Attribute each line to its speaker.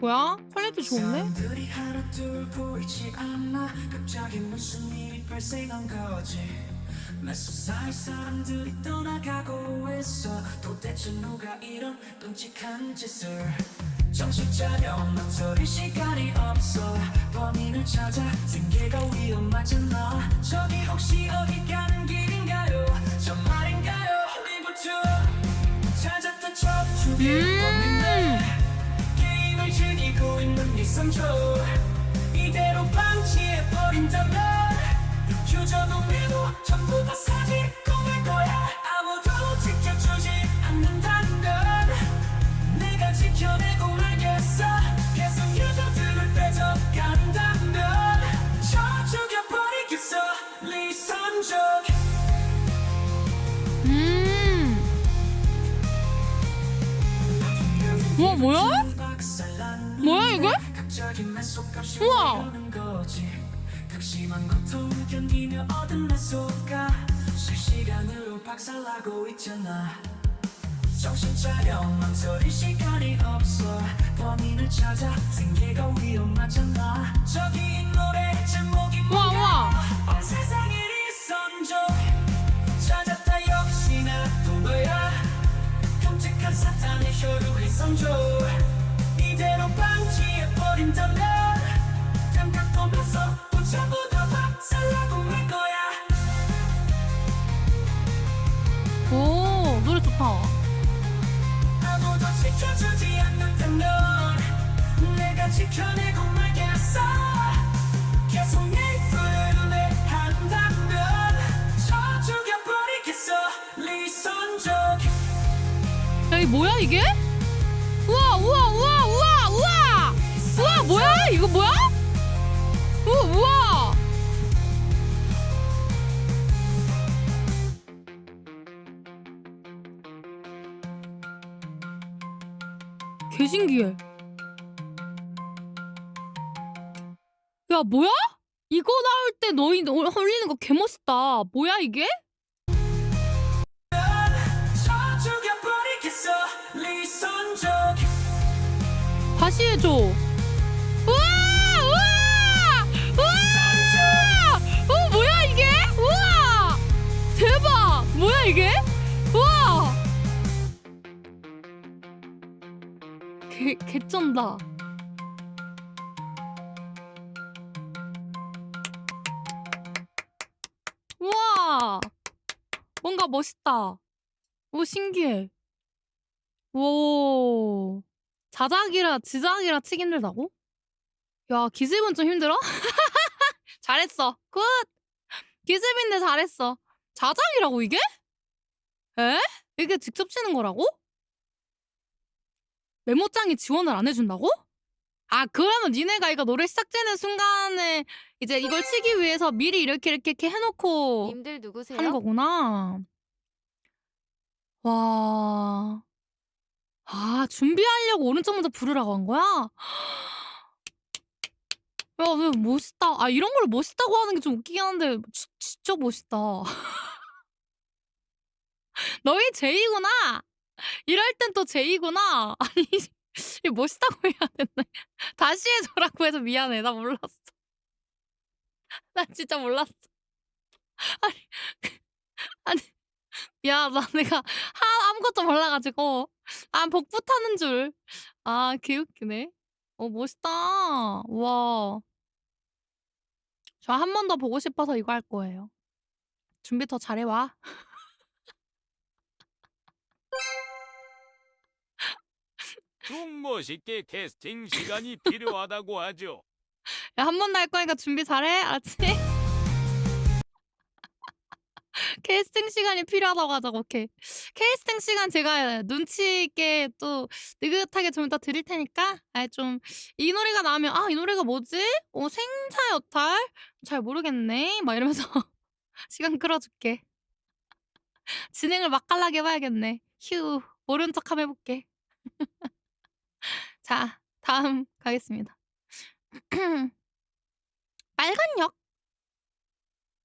Speaker 1: 뭐야? 퀄리티
Speaker 2: 사람들이 떠나가고 있어. 도대체 누가 이런 끔찍한 짓을? 정신 차려 망설일 시간이 없어. 범인을 찾아 생계가 위험하잖아 저기 혹시 어디 가는 길인가요? 정말인가요? 리부터 찾았다 첫 주의 범인네 즐기고 있는 이 선조 이대로 방치해버린다면. 유저도 내도 전부 다 사질 거일 거야. 아무도 지켜주지 않는다는 건 내가 지켜내고 말겠어. 계속 유저들을 뺏어간다면 저 죽여버리겠어. 리선족.
Speaker 1: 음. 우와 뭐야? 우와.
Speaker 2: 극심한 고통을 견디며 얻은 매소가 실시간으로 박살나고 있잖아. 정신 차려 망설일 시간이 없어. 범인을 찾아 생계가 위험하잖아. 저기 이 노래 제목이
Speaker 1: 우와.
Speaker 2: 온 세상에 리선족 찾았다 역시나 또 너야? 끔찍한 사탄의 혈육의 선조 버린다면 감각도면서 또 전부 다 박살나고 말 거야.
Speaker 1: 오 노래 좋다.
Speaker 2: 아무도 지켜주지 않는다면. 내가 지켜내고 말겠어. 계속 내 불을 한다면 저 죽여버리겠어. 리선족
Speaker 1: 야, 이 뭐야 이게? 개 신기해 야 뭐야? 이거 나올 때 너희 헐리는 거 개멋있다 뭐야 이게? 다시 해줘. 어, 이게? 개, 개쩐다. 우와! 뭔가 멋있다. 오, 신기해. 오. 자작이라 지작이라 치기 힘들다고? 야 기습은 좀 힘들어? 잘했어 굿 기습인데 잘했어 자작이라고 이게? 에? 이게 직접 치는 거라고? 메모장이 지원을 안 해준다고? 아 그러면 니네가 이거 노래 시작되는 순간에 이제 이걸 치기 위해서 미리 이렇게 이렇게, 이렇게 해놓고
Speaker 3: 님들 누구세요?
Speaker 1: 하는 거구나. 와. 아, 준비하려고 오른쪽 먼저 부르라고 한 거야? 야, 왜 멋있다. 아, 이런 걸 멋있다고 하는 게 좀 웃기긴 한데, 지, 진짜 멋있다. 너희 제이구나. 이럴 땐 또 제이구나. 아니, 이거 멋있다고 해야 되네. 다시 해줘라고 해서 미안해. 나 몰랐어. 나 진짜 몰랐어. 아니, 아니, 미안하다. 내가 하, 아무것도 몰라가지고. 아, 복부 타는 줄. 아, 개웃기네. 어, 멋있다. 와. 저 한 번 더 보고 싶어서 이거 할 거예요. 준비 더 잘해와.
Speaker 4: 좀 멋있게 캐스팅 시간이 필요하다고 하죠.
Speaker 1: 야, 한번더할 거니까 준비 잘해. 알았지? 캐스팅 시간이 필요하다고 하자고, 오케이. 캐스팅 시간 제가 눈치 있게 또 느긋하게 좀 이따 드릴 테니까, 아, 좀, 이 노래가 나오면, 아, 이 노래가 뭐지? 어, 생사 여탈? 잘 모르겠네. 막 이러면서 시간 끌어줄게. 진행을 맛깔나게 해봐야겠네. 휴, 모른 척 한번 해볼게. 자, 다음 가겠습니다. 빨간 역.